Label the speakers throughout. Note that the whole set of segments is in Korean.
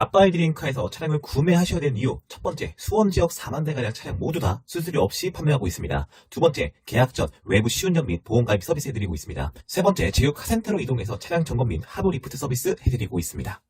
Speaker 1: 아빠의 드림카에서 차량을 구매하셔야 되는 이유 첫 번째 수원 지역 4만 대가량 차량 모두 다 수수료 없이 판매하고 있습니다. 두 번째 계약 전 외부 시운전 및 보험 가입 서비스 해드리고 있습니다. 세 번째 제휴 카센터로 이동해서 차량 점검 및 하부 리프트 서비스 해드리고 있습니다.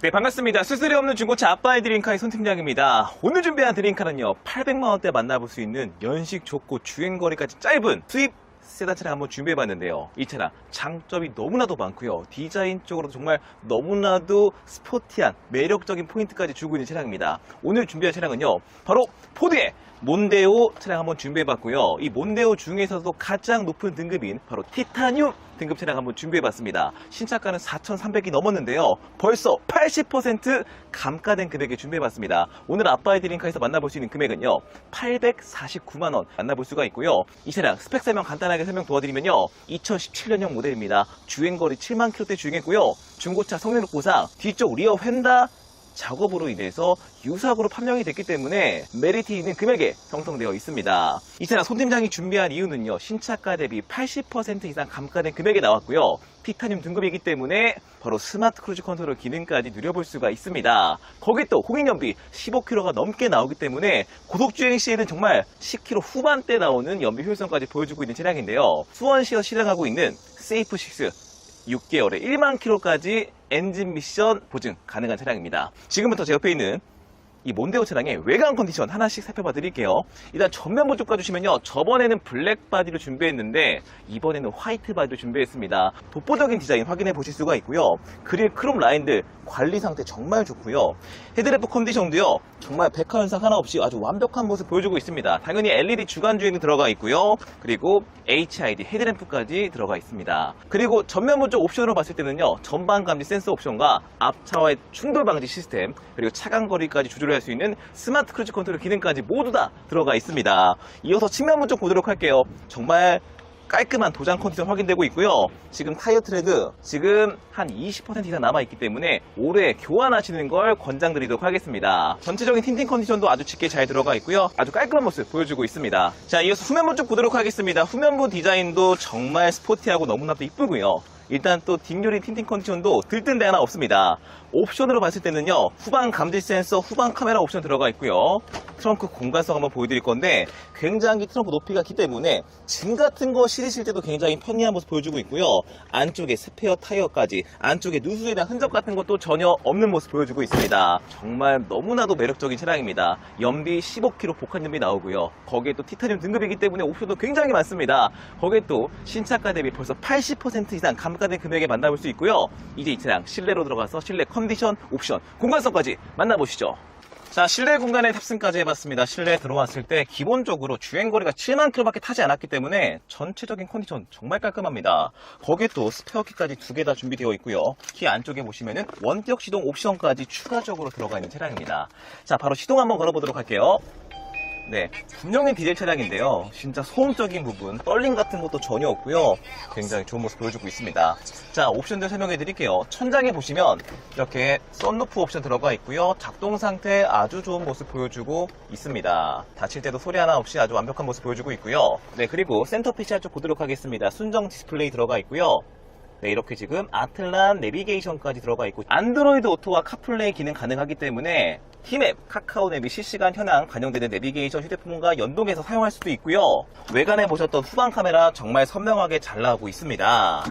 Speaker 2: 네, 반갑습니다. 수수료 없는 중고차 아빠의 드림카의 손 팀장입니다. 오늘 준비한 드림카는요, 800만원대 만나볼 수 있는 연식 좋고 주행거리까지 짧은 수입 세단 차량 한번 준비해봤는데요. 이 차량 장점이 너무나도 많고요. 디자인 쪽으로 정말 너무나도 스포티한 매력적인 포인트까지 주고 있는 차량입니다. 오늘 준비한 차량은요, 바로 포드의 몬데오 차량 한번 준비해봤고요. 이 몬데오 중에서도 가장 높은 등급인 바로 티타늄 등급 차량 한번 준비해봤습니다. 신차가는 4,300이 넘었는데요. 벌써 80% 감가된 금액에 준비해봤습니다. 오늘 아빠의 드림카에서 만나볼 수 있는 금액은요. 849만원 만나볼 수가 있고요. 이 차량 스펙 설명 간단하게 설명 도와드리면요. 2017년형 모델입니다. 주행거리 7만 킬로대 주행했고요. 중고차 성능력 보상 뒤쪽 리어 휀다 작업으로 인해서 유사고로 판명이 됐기 때문에 메리트 있는 금액에 형성되어 있습니다. 이 차량 손 팀장이 준비한 이유는요. 신차가 대비 80% 이상 감가된 금액에 나왔고요. 티타늄 등급이기 때문에 바로 스마트 크루즈 컨트롤 기능까지 누려볼 수가 있습니다. 거기 또 공인연비 15km가 넘게 나오기 때문에 고속주행 시에는 정말 10km 후반대 나오는 연비 효율성까지 보여주고 있는 차량인데요. 수원시에서 실행하고 있는 세이프6 6개월에 1만 킬로까지 엔진 미션 보증 가능한 차량입니다. 지금부터 제 옆에 있는 이 몬데오 차량의 외관 컨디션 하나씩 살펴봐 드릴게요. 일단 전면 모쪽 가주시면요. 저번에는 블랙 바디를 준비했는데 이번에는 화이트 바디를 준비했습니다. 독보적인 디자인 확인해 보실 수가 있고요. 그릴 크롬 라인들 관리 상태 정말 좋고요. 헤드램프 컨디션도요. 정말 백화 현상 하나 없이 아주 완벽한 모습 보여주고 있습니다. 당연히 LED 주간 주행도 들어가 있고요. 그리고 HID 헤드램프까지 들어가 있습니다. 그리고 전면 모쪽 옵션으로 봤을 때는요. 전방 감지 센서 옵션과 앞차와의 충돌 방지 시스템 그리고 차간 거리까지 조절 할 수 있는 스마트 크루즈 컨트롤 기능까지 모두 다 들어가 있습니다. 이어서 측면 모쪽 보도록 할게요. 정말 깔끔한 도장 컨디션 확인되고 있고요. 지금 타이어 트레드 지금 한 20% 이상 남아있기 때문에 올해 교환하시는 걸 권장드리도록 하겠습니다. 전체적인 틴팅 컨디션도 아주 짙게 잘 들어가 있고요. 아주 깔끔한 모습 보여주고 있습니다. 자, 이어서 후면부 쪽 보도록 하겠습니다. 후면부 디자인도 정말 스포티하고 너무나도 이쁘고요. 일단 또 뒷유리 틴팅 컨디션도 들뜬 데 하나 없습니다. 옵션으로 봤을 때는요, 후방 감지 센서, 후방 카메라 옵션 들어가 있고요. 트렁크 공간성 한번 보여드릴 건데, 굉장히 트렁크 높이가 기 때문에 짐 같은 거 실으실 때도 굉장히 편리한 모습 보여주고 있고요. 안쪽에 스페어 타이어까지, 안쪽에 누수에 대한 흔적 같은 것도 전혀 없는 모습 보여주고 있습니다. 정말 너무나도 매력적인 차량입니다. 연비 15km 복합 연비 나오고요. 거기에 또 티타늄 등급이기 때문에 옵션도 굉장히 많습니다. 거기에 또 신차가 대비 벌써 80% 이상 감 가된 금액에 만나볼 수 있고요. 이제 이 차량 실내로 들어가서 실내 컨디션, 옵션, 공간성까지 만나보시죠. 자, 실내 공간에 탑승까지 해봤습니다. 실내 들어왔을 때 기본적으로 주행거리가 7만 킬로밖에 타지 않았기 때문에 전체적인 컨디션 정말 깔끔합니다. 거기에 또 스페어키까지 두 개 다 준비되어 있고요. 키 안쪽에 보시면은 원격 시동 옵션까지 추가적으로 들어가 있는 차량입니다. 자, 바로 시동 한번 걸어보도록 할게요. 네, 분명히 디젤 차량인데요. 진짜 소음적인 부분, 떨림 같은 것도 전혀 없고요. 굉장히 좋은 모습 보여주고 있습니다. 자, 옵션들 설명해 드릴게요. 천장에 보시면 이렇게 썬루프 옵션 들어가 있고요. 작동 상태 아주 좋은 모습 보여주고 있습니다. 닫힐 때도 소리 하나 없이 아주 완벽한 모습 보여주고 있고요. 네, 그리고 센터 PC 쪽 보도록 하겠습니다. 순정 디스플레이 들어가 있고요. 네, 이렇게 지금 아틀란 내비게이션까지 들어가 있고 안드로이드 오토와 카플레이 기능 가능하기 때문에 티맵, 카카오 내비 실시간 현황 반영되는 내비게이션 휴대폰과 연동해서 사용할 수도 있고요. 외관에 보셨던 후방 카메라 정말 선명하게 잘 나오고 있습니다.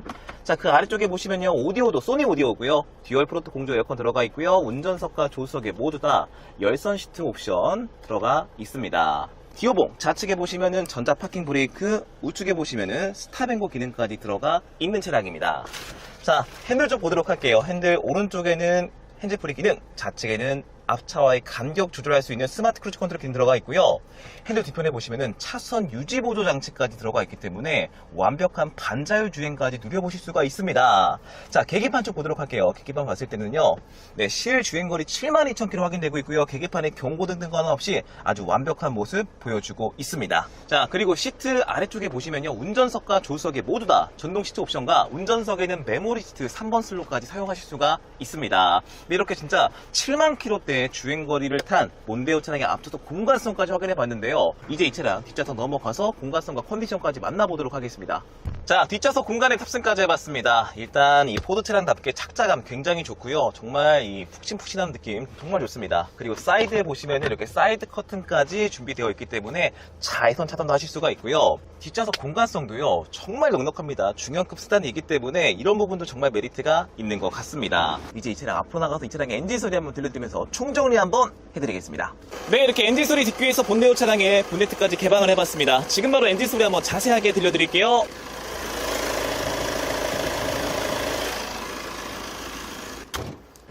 Speaker 2: 자, 그 아래쪽에 보시면요. 오디오도 소니 오디오고요. 듀얼 프로토 공조 에어컨 들어가 있고요. 운전석과 조수석에 모두 다 열선 시트 옵션 들어가 있습니다. 기어봉 좌측에 보시면은 전자 파킹 브레이크, 우측에 보시면은 스탑앤고 기능까지 들어가 있는 차량입니다. 자, 핸들 쪽 보도록 할게요. 핸들 오른쪽에는 핸즈프리 기능, 좌측에는 앞차와의 간격 조절할 수 있는 스마트 크루즈 컨트롤 기능 들어가 있고요. 핸들 뒤편에 보시면은 차선 유지 보조 장치까지 들어가 있기 때문에 완벽한 반자율 주행까지 누려보실 수가 있습니다. 자, 계기판 쪽 보도록 할게요. 계기판 봤을 때는요. 네, 실 주행거리 72,000km 확인되고 있고요. 계기판에 경고등 등과 없이 아주 완벽한 모습 보여주고 있습니다. 자, 그리고 시트 아래쪽에 보시면요. 운전석과 조수석에 모두 다 전동 시트 옵션과 운전석에는 메모리 시트 3번 슬롯까지 사용하실 수가 있습니다. 네, 이렇게 진짜 7만 킬로대 번째 주행거리를 탄 몬데오 차량의 앞좌석 공간성까지 확인해 봤는데요. 이제 이 차량 뒷좌석 넘어가서 공간성과 컨디션까지 만나보도록 하겠습니다. 자, 뒷좌석 공간에 탑승까지 해봤습니다. 일단 이 포드 차량답게 착자감 굉장히 좋고요. 정말 이 푹신푹신한 느낌 정말 좋습니다. 그리고 사이드에 보시면 이렇게 사이드 커튼까지 준비되어 있기 때문에 자외선 차단도 하실 수가 있고요. 뒷좌석 공간성도요. 정말 넉넉합니다. 중형급 스단이기 때문에 이런 부분도 정말 메리트가 있는 것 같습니다. 이제 이 차량 앞으로 나가서 이 차량의 엔진 소리 한번 들려드리면서 총정리 한번 해드리겠습니다. 네, 이렇게 엔진 소리 듣기 위해서 본네오 차량의 본네트까지 개방을 해봤습니다. 지금 바로 엔진 소리 한번 자세하게 들려드릴게요.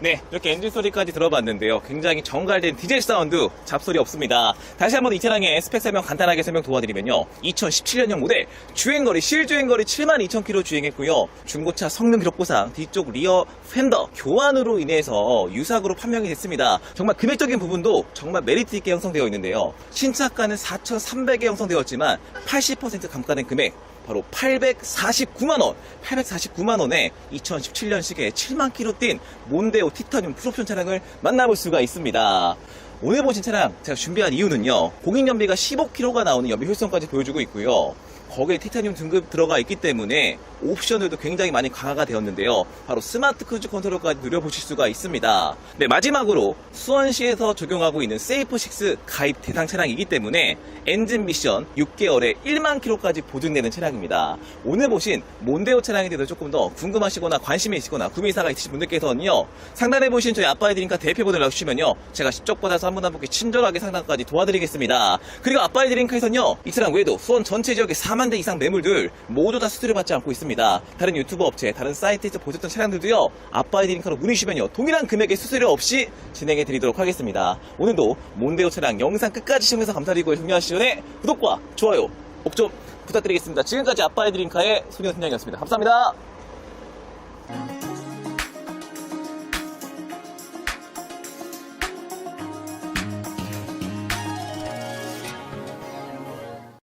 Speaker 2: 네, 이렇게 엔진 소리까지 들어봤는데요. 굉장히 정갈된 디젤 사운드, 잡소리 없습니다. 다시 한번 이 차량의 스펙 설명 간단하게 설명 도와드리면요. 2017년형 모델, 주행거리, 실주행거리 72,000km 주행했고요. 중고차 성능 기록부상, 뒤쪽 리어 팬더 교환으로 인해서 유사으로 판명이 됐습니다. 정말 금액적인 부분도 정말 메리트 있게 형성되어 있는데요. 신차가는 4,300에 형성되었지만 80% 감가된 금액, 바로 849만원, 849만원에 2017년식에 7만 킬로 뛴 몬데오 티타늄 풀옵션 차량을 만나볼 수가 있습니다. 오늘 보신 차량 제가 준비한 이유는요. 공인 연비가 15km가 나오는 연비 효율성까지 보여주고 있고요. 거기에 티타늄 등급 들어가 있기 때문에 옵션들도 굉장히 많이 강화가 되었는데요. 바로 스마트 크루즈 컨트롤까지 누려보실 수가 있습니다. 네, 마지막으로 수원시에서 적용하고 있는 세이프6 가입 대상 차량이기 때문에 엔진 미션 6개월에 1만 킬로까지 보증되는 차량입니다. 오늘 보신 몬데오 차량에 대해서 조금 더 궁금하시거나 관심이 있으거나 구매사가 있으신 분들께서는요. 상단에 보신 저희 아빠의 드림카 대표번호를 넣어주시면요. 제가 직접 받아서 한 분 한 분께 친절하게 상담까지 도와드리겠습니다. 그리고 아빠의 드림카에서는요. 이 차량 외에도 수원 전체 지역에 4만 대 이상 매물들 모두 다 수수료 받지 않고 있습니다. 다른 유튜브 업체, 다른 사이트에서 보셨던 차량들도요. 아빠의 드림카로 문의 주시면요. 동일한 금액의 수수료 없이 진행해 드리도록 하겠습니다. 오늘도 몬데오 차량 영상 끝까지 시청해서 감사드리고요. 중요하시 전에 구독과 좋아요 꼭 좀 부탁드리겠습니다. 지금까지 아빠의 드림카의 소년 팀장이었습니다. 감사합니다.